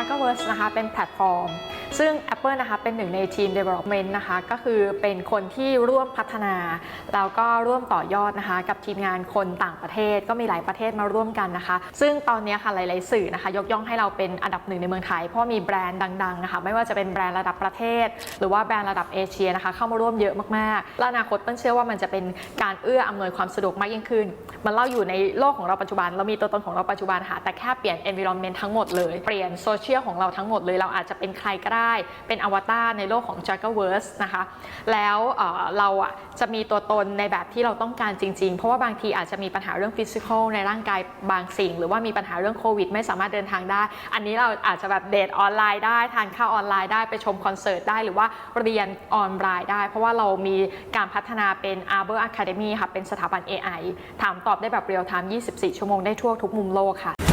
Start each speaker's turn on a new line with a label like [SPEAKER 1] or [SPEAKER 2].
[SPEAKER 1] Zuckerverse นะคะเป็นแพลตฟอร์ม ซึ่ง Apple นะคะเป็นหนึ่งในทีม Development นะคะก็คือเป็นคนที่ร่วมพัฒนา แล้วก็ร่วมต่อยอดนะคะ กับทีมงานคนต่างประเทศก็มีหลายประเทศมาร่วมกันนะคะ ซึ่งตอนนี้ค่ะหลายๆสื่อนะคะ ยกย่องให้เราเป็นอันดับหนึ่งในเมืองไทย เพราะมีแบรนด์ดังๆนะคะไม่ว่าจะเป็นแบรนด์ระดับประเทศ หรือว่าแบรนด์ระดับเอเชียนะคะเข้ามาร่วมเยอะมากๆและอนาคตเปิ้ลเชื่อว่ามันจะเป็นการเอื้ออำนวยความสะดวกมากยิ่งขึ้น มันเล่าอยู่ในโลกของเราปัจจุบัน เรามีตัวตนของเราปัจจุบันค่ะแต่แค่เปลี่ยน environment ทั้งหมดเลยเปลี่ยนโซเชียลของเราทั้งหมดเลยเราอาจจะเป็นใครก็ได้เป็นอวตารในโลกของ Juggerverse นะคะ แล้วเอ่อเราอะจะมีตัวตนในแบบที่เราต้องการจริง ๆ เพราะว่าบางทีอาจจะมีปัญหาเรื่องฟิสิกอลในร่างกายบางสิ่ง หรือว่ามีปัญหาเรื่องโควิด ไม่สามารถเดินทางได้ อันนี้เราอาจจะแบบเดทออนไลน์ได้ทานข้าวออนไลน์ได้ไปชมคอนเสิร์ตได้หรือว่าเรียนออนไลน์ได้ เพราะว่าเรามีการพัฒนาเป็น Arbor Academy ค่ะเป็นสถาบัน AI ถามตอบได้แบบเรียลไทม์24 ชั่วโมงได้ทั่วทุกมุมโลกค่ะ